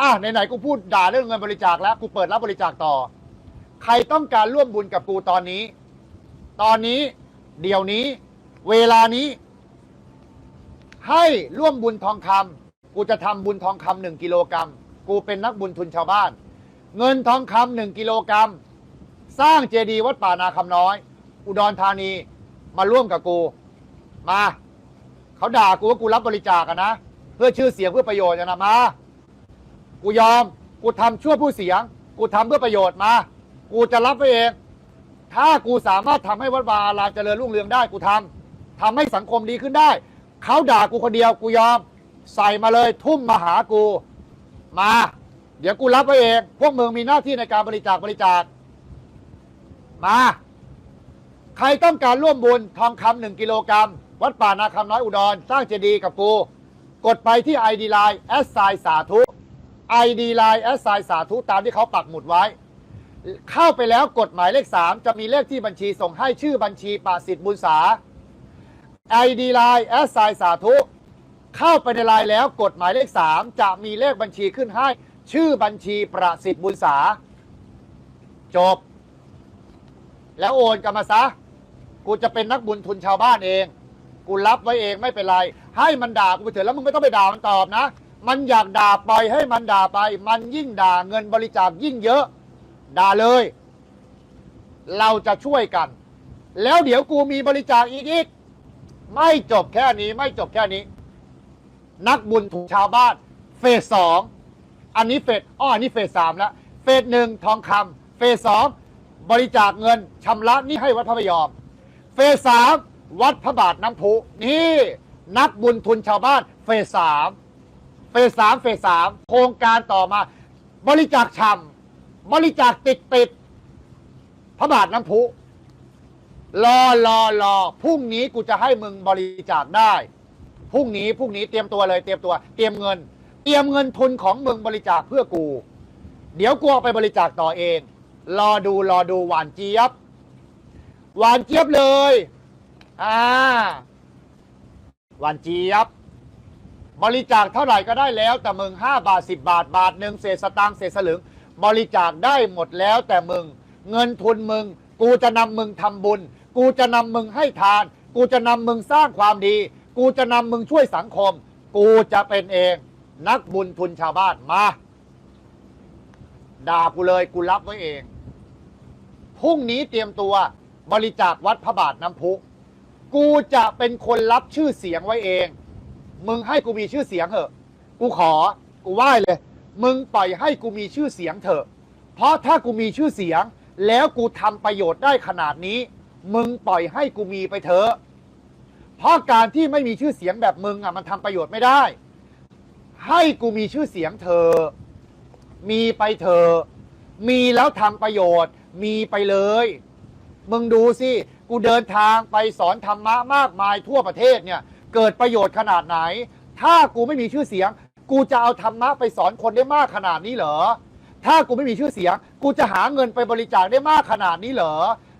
อะไหนๆกูพูดด่าเรื่องเงินบริจาคแล้วกูเปิดรับบริจาคต่อ ใครต้องการร่วมบุญกับกูตอนนี้ ตอนนี้ เดี๋ยวนี้ เวลานี้ ให้ร่วมบุญทองคำกูจะทำบุญทองคำหนึ่งกิโลกรัมกูเป็นนักบุญทุนชาวบ้าน เงินทองคำหนึ่งกิโลกรัมสร้างเจดีย์วัดป่านาคำน้อย อุดรธานีมาร่วมกับกู มา เขาด่ากูว่ากูรับบริจาคอะนะ เพื่อชื่อเสียงเพื่อประโยชน์อะนะมา กูยอม กูทำชั่วผู้เสียง กูทำเพื่อประโยชน์มา กูจะรับไว้เอง ถ้ากูสามารถทำให้วัดวาอารามเจริญรุ่งเรืองได้กูทำทำให้สังคมดีขึ้นได้ เขาด่ากูคนเดียวกูยอม ใส่มาเลยทุ่มมาหากูมา เดี๋ยวกูรับไว้เอง พวกมึงมีหน้าที่ในการบริจาคบริจาคมา ใครต้องการร่วมบุญทองคำหนึ่งกิโลกรัม วัดป่านาคำน้อยอุดร สร้างเจดีย์กับกู กดไปที่ ID Line แอสไซสาธุ ID Line แอสไซสาธุตามที่เขาปักหมุดไว้ เข้าไปแล้วกดหมายเลข 3 จะมีเลขที่บัญชีส่งให้ชื่อบัญชีปาสิทธิ์บุญษา ID Line แอสไซสาธุเข้าไปในไลน์แล้วกดหมายเลข 3 จะมีเลขบัญชีขึ้นให้ ชื่อบัญชีประสิทธิ์บุญษา จบ แล้วโอนกันมาซะ กูจะเป็นนักบุญทุนชาวบ้านเอง กูรับไว้เองไม่เป็นไร ให้มันด่ากูไปเถอะแล้วมึงไม่ต้องไปด่ามันตอบนะ มันอยากด่าปล่อยให้มันด่าไป มันยิ่งด่าเงินบริจาคยิ่งเยอะ ด่าเลย เราจะช่วยกัน แล้วเดี๋ยวกูมีบริจาคอีกอีกไม่จบแค่นี้ ไม่จบแค่นี้ นักบุญทุนชาวบ้าน เฟสสองอันนี้เฟสอ้ออันนี้เฟสสามแล้วเฟสหนึ่งทองคำเฟสสองบริจาคเงินชำระนี้ให้วัดพระพยอม เฟสสามวัดพระบาทน้ำพุนี่ นักบุญทุนชาวบ้าน เฟสสาม เฟสสามเฟสสามโครงการต่อมา บริจาคชำบริจาคติดติดพระบาทน้ำพุ รอรอรอพรุ่งนี้กูจะให้มึงบริจาคได้พรุ่งนี้พรุ่งนี้เตรียมตัวเลยเตรียมตัว เตรียมเงิน เตรียมเงินทุนของมึงบริจาคเพื่อกู เดี๋ยวกูเอาไปบริจาคต่อเอง รอดูรอดูหวานเจี๊ยบ หวานเจี๊ยบเลยอ่าหวานเจี๊ยบ บริจาคเท่าไหร่ก็ได้แล้ว แต่มึงห้าบาทสิบบาทบาทหนึ่งเศษสตางค์เศษสลึง บริจาคได้หมดแล้ว แต่มึง เงินทุนมึง กูจะนำมึงทำบุญ กูจะนำมึงให้ทาน กูจะนำมึงสร้างความดี กูจะนำมึงช่วยสังคม กูจะเป็นเอง นักบุญทุนชาวบ้านมา ด่ากูเลยกูรับไว้เอง พรุ่งนี้เตรียมตัวบริจาควัดพระบาทน้ำพุ กูจะเป็นคนรับชื่อเสียงไว้เอง มึงให้กูมีชื่อเสียงเถอะ กูขอ กูไหว้เลย มึงปล่อยให้กูมีชื่อเสียงเถอะ เพราะถ้ากูมีชื่อเสียง แล้วกูทำประโยชน์ได้ขนาดนี้ มึงปล่อยให้กูมีไปเถอะ เพราะการที่ไม่มีชื่อเสียงแบบมึงอะมันทำประโยชน์ไม่ได้ ให้กูมีชื่อเสียงเถอะ มีไปเถอะ มีแล้วทำประโยชน์ มีไปเลย มึงดูสิ กูเดินทางไปสอนธรรมะมากมายทั่วประเทศเนี่ย เกิดประโยชน์ขนาดไหน ถ้ากูไม่มีชื่อเสียง กูจะเอาธรรมะไปสอนคนได้มากขนาดนี้เหรอ ถ้ากูไม่มีชื่อเสียง กูจะหาเงินไปบริจาคได้มากขนาดนี้เหรอ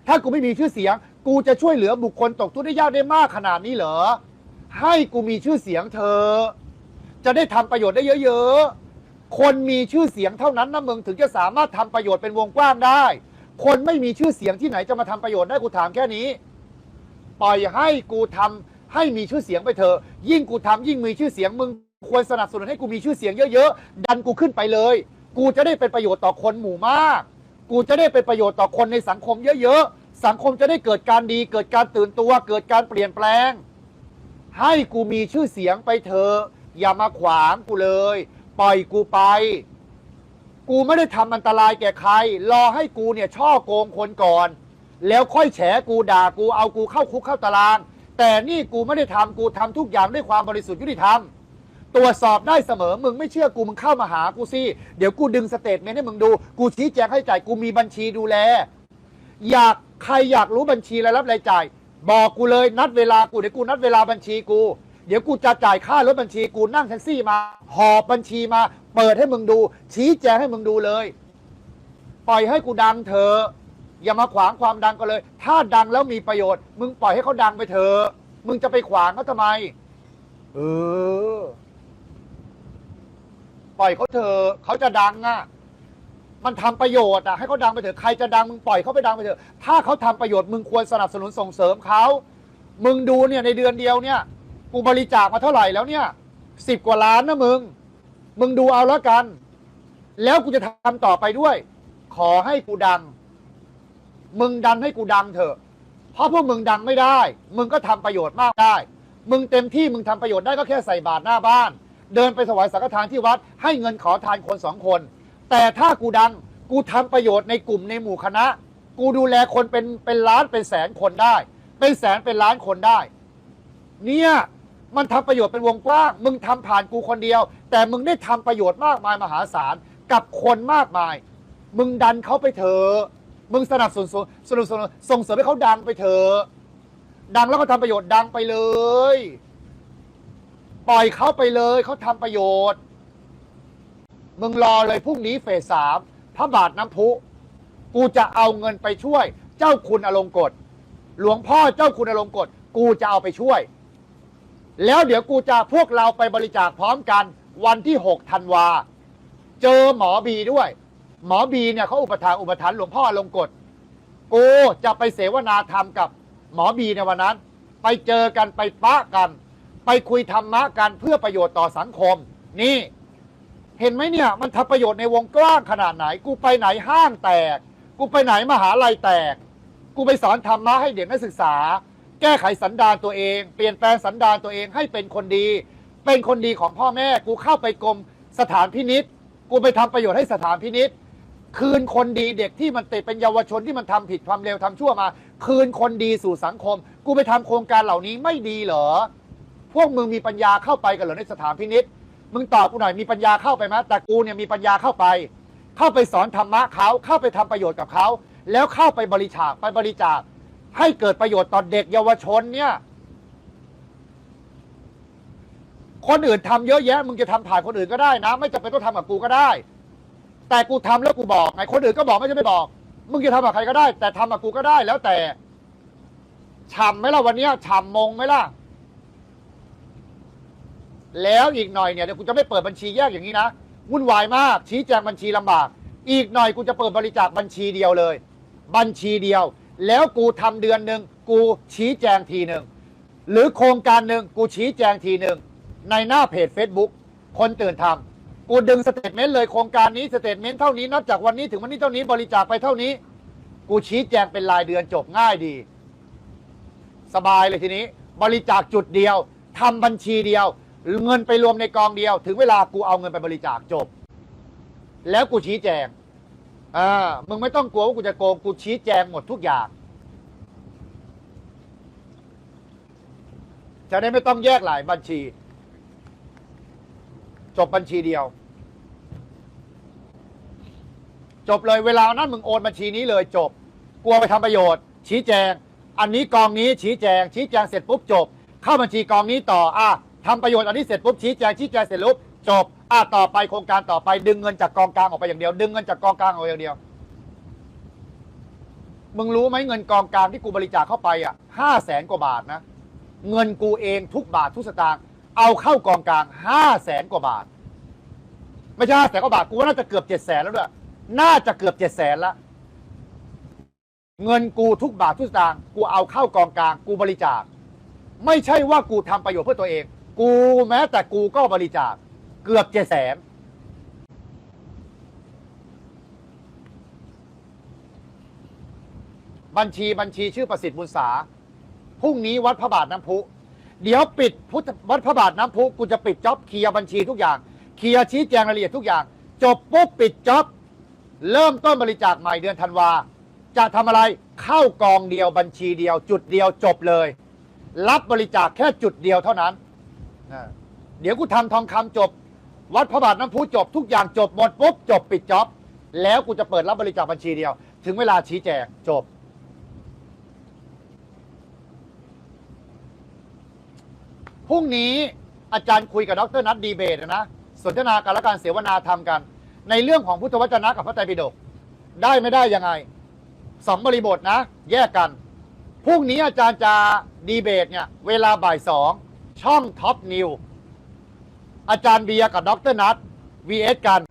ถ้ากูไม่มีชื่อเสียง กูจะช่วยเหลือบุคคลตกทุกข์ได้ยากได้มากขนาดนี้เหรอ ให้กูมีชื่อเสียงเธอ จะได้ทำประโยชน์ได้เยอะๆ คนมีชื่อเสียงเท่านั้นนะมึงถึงจะสามารถทำประโยชน์เป็นวงกว้างได้ คนไม่มีชื่อเสียงที่ไหนจะมาทำประโยชน์ได้กูถามแค่นี้ ปล่อยให้กูทำ ให้มีชื่อเสียงไปเถอะยิ่งกูทำยิ่งมีชื่อเสียงมึงควรสนับสนุนให้กูมีชื่อเสียงเยอะๆ ดันกูขึ้นไปเลย กูจะได้เป็นประโยชน์ต่อคนหมู่มาก กูจะได้เป็นประโยชน์ต่อคนในสังคมเยอะๆ สังคมจะได้เกิดการดี เกิดการตื่นตัว เกิดการเปลี่ยนแปลง ให้กูมีชื่อเสียงไปเถอะอย่ามาขวางกูเลย ปล่อยกูไป กูไม่ได้ทำอันตรายแก่ใคร รอให้กูเนี่ยช่อโกงคนก่อน แล้วค่อยแฉกูด่ากูเอากูเข้าคุกเข้าตาราง แต่นี่กูไม่ได้ทำกูทำทุกอย่างด้วยความบริสุทธิ์ยุติธรรม ตรวจสอบได้เสมอมึงไม่เชื่อกูมึงเข้ามาหากูสิเดี๋ยวกูดึงสเตทเมนต์ให้มึงดู กูชี้แจงให้จ่ายกูมีบัญชีดูแล อยากใครอยากรู้บัญชีรายรับรายจ่าย บอกกูเลยนัดเวลากูเดี๋ยวกูนัดเวลาบัญชีกู เดี๋ยวกูจะจ่ายค่ารถบัญชีกูนั่งแท็กซี่มาหอบบัญชีมา เปิดให้มึงดู ชี้แจงให้มึงดูเลย ปล่อยให้กูดังเถอะ อย่ามาขวางความดังก็เลย ถ้าดังแล้วมีประโยชน์ มึงปล่อยให้เขาดังไปเถอะมึงจะไปขวางเขาทำไม เออ ปล่อยเขาเถอะเขาจะดังอะ มันทำประโยชน์อะให้เขาดังไปเถอะใครจะดังมึงปล่อยเขาไปดังไปเถอะถ้าเขาทำประโยชน์มึงควรสนับสนุนส่งเสริมเขามึงดูเนี่ยในเดือนเดียวเนี่ยกูบริจาคมาเท่าไหร่แล้วเนี่ยสิบกว่าล้านนะมึง มึงดูเอาแล้วกัน แล้วกูจะทำต่อไปด้วย ขอให้กูดัง มึงดันให้กูดังเถอะ เพราะพวกมึงดังไม่ได้ มึงก็ทำประโยชน์มากได้ มึงเต็มที่มึงทำประโยชน์ได้ก็แค่ใส่บาตรหน้าบ้าน เดินไปถวายสังฆทานที่วัด ให้เงินขอทานคนสองคน แต่ถ้ากูดังกูทำประโยชน์ในกลุ่มในหมู่คณะ กูดูแลคนเป็นเป็นล้านเป็นแสนคนได้ เป็นแสนเป็นล้านคนได้ เนี่ยมันทำประโยชน์เป็นวงกว้าง มึงทำผ่านกูคนเดียว แต่มึงได้ทำประโยชน์มากมายมหาศาลกับคนมากมาย มึงดันเขาไปเถอะ มึงสนับสนุนสนับสนุนส่งเสริมให้เขาดังไปเถอะดังแล้วก็ทำประโยชน์ดังไปเลย ปล่อยเขาไปเลยเขาทำประโยชน์ มึงรอเลยพรุ่งนี้เฟสสามพระบาทน้ำพุ กูจะเอาเงินไปช่วย เจ้าคุณอลงกฎหลวงพ่อเจ้าคุณอลงกฎกูจะเอาไปช่วย แล้วเดี๋ยวกูจะพวกเราไปบริจาคพร้อมกัน วันที่ 6 ธันวา เจอหมอบีด้วย หมอบีเนี่ยเขาอุปถากอุปถันหลวงพ่อลงกฎกูจะไปเสวนาธรรมกับหมอบีในวันนั้น ไปเจอกันไปปะกัน ไปคุยธรรมะกันเพื่อประโยชน์ต่อสังคม นี่ เห็นไหมเนี่ยมันทำประโยชน์ในวงกว้างขนาดไหน กูไปไหนห้างแตก กูไปไหนมหาลัยแตก กูไปสอนธรรมะให้เด็กนักศึกษา แก้ไขสันดานตัวเอง เปลี่ยนแปลงสันดานตัวเองให้เป็นคนดี เป็นคนดีของพ่อแม่ กูเข้าไปกรมสถานพินิษกูไปทำประโยชน์ให้สถานพินิษ คืนคนดีเด็กที่มันติดเป็นเยาวชนที่มันทำผิดความเร็วทำชั่วมา คืนคนดีสู่สังคม กูไปทำโครงการเหล่านี้ไม่ดีเหรอ พวกมึงมีปัญญาเข้าไปกันเหรอในสถานพินิษมึงตอบกูหน่อยมีปัญญาเข้าไปไหมแต่กูเนี่ยมีปัญญาเข้าไป เข้าไปสอนธรรมะเขาเข้าไปทำประโยชน์กับเขา แล้วเข้าไปบริจาคไปบริจาค ให้เกิดประโยชน์ต่อเด็กเยาวชนเนี่ยคนอื่นทำเยอะแยะ มึงจะทำผ่านคนอื่นก็ได้นะ ไม่จำเป็นต้องทำกับกูก็ได้ แต่กูทำแล้วกูบอกไงคนอื่นก็บอกไม่ใช่ไม่บอก มึงจะทำกับใครก็ได้ แต่ทำกับกูก็ได้แล้วแต่ฉ่ำไหมล่ะวันนี้ฉ่ำมงไหมล่ะ แล้วอีกหน่อยเนี่ยเดี๋ยวกูจะไม่เปิดบัญชีแยกอย่างนี้นะวุ่นวายมาก ชี้แจงบัญชีลำบาก อีกหน่อยกูจะเปิดบริจาคบัญชีเดียวเลย บัญชีเดียว แล้วกูทำเดือนหนึ่งกูชี้แจงทีหนึ่งหรือโครงการหนึ่งกูชี้แจงทีหนึ่งในหน้าเพจ Facebook คนตื่นทำ กูดึงสเตทเมนต์เลยโครงการนี้สเตทเมนต์เท่านี้นับจากวันนี้ถึงวันนี้เท่านี้บริจาคไปเท่านี้ กูชี้แจงเป็นรายเดือนจบง่ายดี สบายเลยทีนี้ บริจาคจุดเดียวทำบัญชีเดียว เงินไปรวมในกองเดียว ถึงเวลากูเอาเงินไปบริจาคจบ แล้วกูชี้แจงอ่ามึงไม่ต้องกลัวว่ากูจะโกงกูชี้แจงหมดทุกอย่างจะได้ไม่ต้องแยกหลายบัญชี จบบัญชีเดียว จบเลยเวลานั้นมึงโอนบัญชีนี้เลยจบ กลัวไปทำประโยชน์ ชี้แจง อันนี้กองนี้ชี้แจง ชี้แจงเสร็จปุ๊บจบ เข้าบัญชีกองนี้ต่ออะทำประโยชน์อันนี้เสร็จปุ๊บชี้แจงชี้แจงเสร็จปุ๊บจบอะต่อไปโครงการต่อไปดึงเงินจากกองกลางออกไปอย่างเดียว ดึงเงินจากกองกลางออกไปอย่างเดียวมึงรู้ไหมเงินกองกลางที่กูบริจาคเข้าไปอะห้าแสนกว่าบาทนะ เงินกูเองทุกบาททุกสตางค์ เอาเข้ากองกลางห้าแสนกว่าบาท ไม่ใช่ห้าแสนกว่าบาทกูว่าน่าจะเกือบเจ็ดแสนแล้วด้วยน่าจะเกือบเจ็ดแสนละเงินกูทุกบาททุกสตางค์กูเอาเข้ากองกลาง กูบริจาค ไม่ใช่ว่ากูทำประโยชน์เพื่อตัวเอง กูแม้แต่กูก็บริจาค เกือบเจ็ดแสนบัญชีบัญชีชื่อประสิทธิ์บุญษาพรุ่งนี้วัดพระบาทน้ำพุ เดี๋ยวปิดพุทธวัดพระบาทน้ำพุกูจะปิดจ็อบเคลียร์บัญชีทุกอย่างเคลียร์ชี้แจงรายละเอียดทุกอย่าง จบปุ๊บปิดจ็อบเริ่มต้นบริจาคใหม่เดือนธันวาจะทำอะไรเข้ากองเดียวบัญชีเดียว จุดเดียวจบเลย รับบริจาคแค่จุดเดียวเท่านั้นนะเดี๋ยวกูทำทองคำจบ วัดพระบาทน้ำพุจบทุกอย่างจบหมดปุ๊บจบปิดจ็อบแล้วกูจะเปิดรับบริจาคบัญชีเดียว ถึงเวลาชี้แจงจบ พรุ่งนี้อาจารย์คุยกับดรนัทดีเบตนะ สนทนาการและการเสวนาทำกัน ในเรื่องของพุทธวจนะกับพระไตรปิฎกได้ไม่ได้ยังไงสองบริบทนะ แยกกันพรุ่งนี้อาจารย์จะดีเบตเนี่ยเวลาบ่ายสองช่องท็อปนิวอาจารย์เบียกับดรนัท vs กัน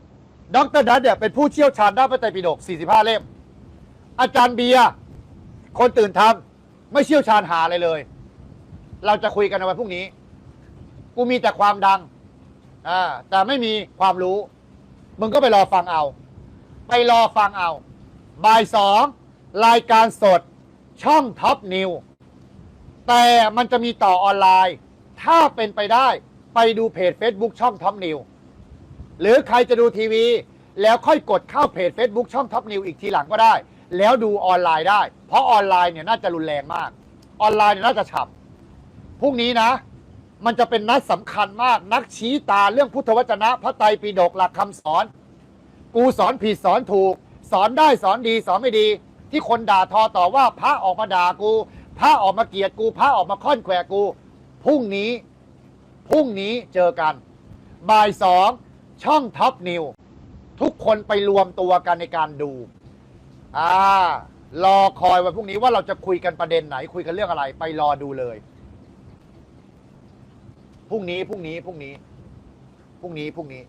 ดรนัทเนี่ยเป็นผู้เชี่ยวชาญด้านพระไตรปิฎก45 เล่ม อาจารย์เบียคนตื่นทำไม่เชี่ยวชาญหาอะไรเลย เราจะคุยกันในวันพรุ่งนี้ กูมีแต่ความดังอ่าแต่ไม่มีความรู้ มึงก็ไปรอฟังเอา ไปรอฟังเอาบ่ายสองรายการสดช่องท็อปนิวแต่มันจะมีต่อออนไลน์ ถ้าเป็นไปได้ไปดูเพจ Facebook ช่องท็อปนิวหรือใครจะดูทีวี แล้วค่อยกดเข้าเพจ Facebook ช่องท็อปนิวอีกทีหลังก็ได้ แล้วดูออนไลน์ได้ เพราะออนไลน์เนี่ยน่าจะรุนแรงมาก ออนไลน์เนี่ยน่าจะฉับพรุ่งนี้นะ มันจะเป็นนัดสำคัญมาก นักชี้ตาเรื่องพุทธวจนะ พระไตรปิฎกหลักคำสอน กูสอนผิดสอนถูก สอนได้สอนดีสอนไม่ดี ที่คนด่าทอต่อว่าพระออกมาด่ากู พระออกมาเกลียดกูพระออกมาค่อนแขวกูพรุ่งนี้พรุ่งนี้เจอกันบ่ายสองช่องท็อปนิวทุกคนไปรวมตัวกันในการดู อ่ารอคอยวันพรุ่งนี้ว่าเราจะคุยกันประเด็นไหน คุยกันเรื่องอะไร ไปรอดูเลย พรุ่งนี้พรุ่งนี้พรุ่งนี้พรุ่งนี้พรุ่งนี้